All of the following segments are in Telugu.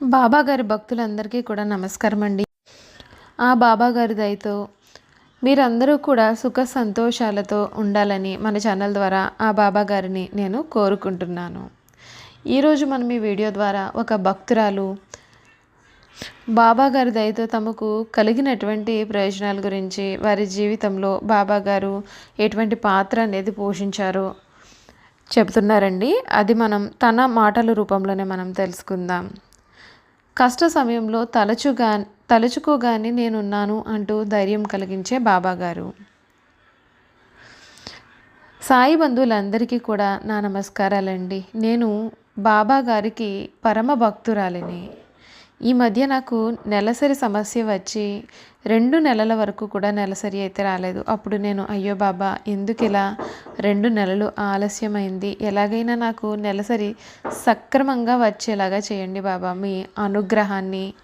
బాబా గారి భక్తులందరికీ కూడా నమస్కారం అండి. ఆ బాబా గారి దయతో మీరందరూ కూడా సుఖ సంతోషాలతో ఉండాలని మన ఛానల్ ద్వారా ఆ బాబా గారిని నేను కోరుకుంటున్నాను. ఈరోజు మనం ఈ వీడియో ద్వారా ఒక భక్తురాలు బాబా గారి దయతో తమకు కలిగినటువంటి ప్రయోజనాల గురించి వారి జీవితంలో బాబా గారు ఎటువంటి పాత్ర అనేది పోషించారో చెబుతున్నారండి అది మనం తన మాటల రూపంలోనే మనం తెలుసుకుందాం. కష్ట సమయంలో తలచుగా తలుచుకోగానే నేనున్నాను అంటూ ధైర్యం కలిగించే బాబాగారు. సాయి బంధువులందరికీ కూడా నా నమస్కారాలండి. నేను బాబా గారికి పరమ భక్తురాలిని. ఈ మధ్య నాకు నెలసరి సమస్య వచ్చి రెండు నెలల వరకు కూడా నెలసరి అయితే రాలేదు. అప్పుడు నేను అయ్యో బాబా ఎందుకు ఇలా? రెండు నెలలు ఆలస్యమైంది. ఎలాగైనా నాకు నెలసరి సక్రమంగా వచ్చేలాగా చేయండి బాబా మీ అనుగ్రహాన్ని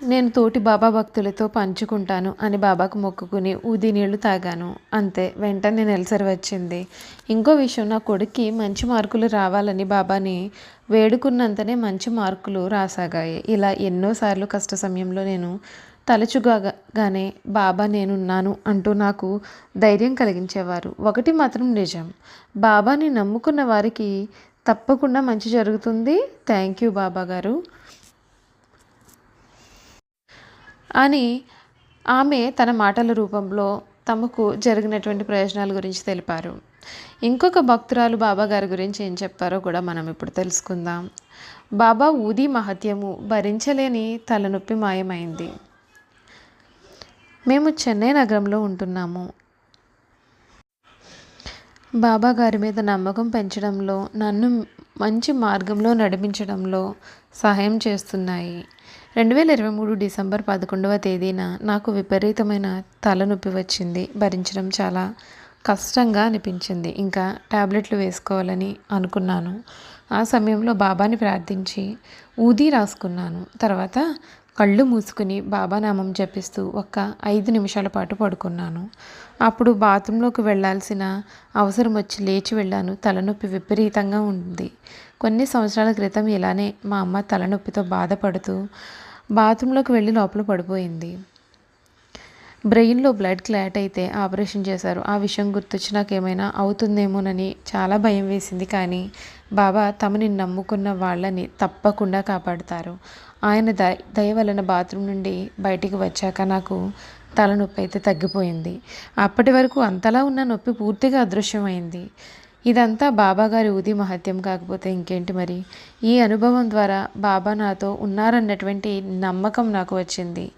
నేను తోటి బాబా భక్తులతో పంచుకుంటాను అని బాబాకు మొక్కుకుని ఊది నీళ్ళు తాగాను. అంతే వెంటనే నెలసరి వచ్చింది. ఇంకో విషయం నా కొడుక్కి మంచి మార్కులు రావాలని బాబాని వేడుకున్నంతనే మంచి మార్కులు రాసాగాయి. ఇలా ఎన్నోసార్లు కష్ట సమయంలో నేను తలచుగానే బాబా నేనున్నాను అంటూ నాకు ధైర్యం కలిగించేవారు. ఒకటి మాత్రం నిజం బాబాని నమ్ముకున్న వారికి తప్పకుండా మంచి జరుగుతుంది. థ్యాంక్ యూ బాబా గారు అని ఆమె తన మాటల రూపంలో తమకు జరిగినటువంటి ప్రయోజనాల గురించి తెలిపారు. ఇంకొక భక్తురాలు బాబా గారి గురించి ఏం చెప్పారో కూడా మనం ఇప్పుడు తెలుసుకుందాం. బాబా ఊది మహత్యము భరించలేని తలనొప్పి మాయమైంది. మేము చెన్నై నగరంలో ఉంటున్నాము. బాబా గారి మీద నమ్మకం పెంచడంలో నన్ను మంచి మార్గంలో నడిపించడంలో సహాయం చేస్తున్నాయి. రెండు వేల ఇరవై మూడు డిసెంబర్ పదకొండవ తేదీన నాకు విపరీతమైన తలనొప్పి వచ్చింది. భరించడం చాలా కష్టంగా అనిపించింది. ఇంకా టాబ్లెట్లు వేసుకోవాలని అనుకున్నాను. ఆ సమయంలో బాబాని ప్రార్థించి ఊది రాసుకున్నాను. తర్వాత కళ్ళు మూసుకుని బాబా నామం జపిస్తూ ఒక ఐదు నిమిషాల పాటు పడుకున్నాను. అప్పుడు బాత్రూంలోకి వెళ్ళాల్సిన అవసరం వచ్చి లేచి వెళ్ళాను. తలనొప్పి విపరీతంగా ఉంది. కొన్ని సంవత్సరాల క్రితం ఇలానే మా అమ్మ తలనొప్పితో బాధపడుతూ బాత్రూంలోకి వెళ్ళి లోపల పడిపోయింది. బ్రెయిన్లో బ్లడ్ క్లాట్ అయితే ఆపరేషన్ చేశారు. ఆ విషయం గుర్తొచ్చి నాకు ఏమైనా అవుతుందేమోనని చాలా భయం వేసింది కానీ బాబా తమని నమ్ముకున్న వాళ్ళని తప్పకుండా కాపాడుతారు. ఆయన ద దయ వలన బాత్రూమ్ నుండి బయటికి వచ్చాక నాకు తలనొప్పి అయితే తగ్గిపోయింది. అప్పటి వరకు అంతలా ఉన్న నొప్పి పూర్తిగా అదృశ్యమైంది. ఇదంతా బాబా గారి ఊది మహత్యం కాకపోతే ఇంకేంటి మరి? ఈ అనుభవం ద్వారా బాబా నాతో ఉన్నారన్నటువంటి నమ్మకం నాకు వచ్చింది.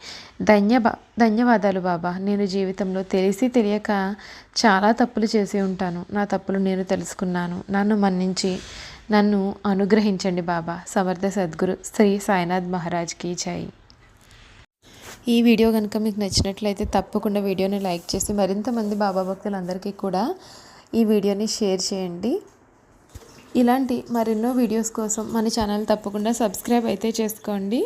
ధన్యబా ధన్యవాదాలు బాబా. నేను జీవితంలో తెలిసి తెలియక చాలా తప్పులు చేసి ఉంటాను. నా తప్పులు నేను తెలుసుకున్నాను. నన్ను మన్నించి నన్ను అనుగ్రహించండి బాబా. సమర్థ సద్గురు శ్రీ సాయినాథ్ మహారాజ్కి జై. ఈ వీడియో కనుక మీకు నచ్చినట్లయితే తప్పకుండా వీడియోని లైక్ చేసి మరింత మంది బాబా భక్తులందరికీ కూడా ఈ వీడియోని షేర్ చేయండి. ఇలాంటి మరెన్నో వీడియోస్ కోసం మన ఛానల్ తప్పకుండా సబ్స్క్రైబ్ అయితే చేసుకోండి.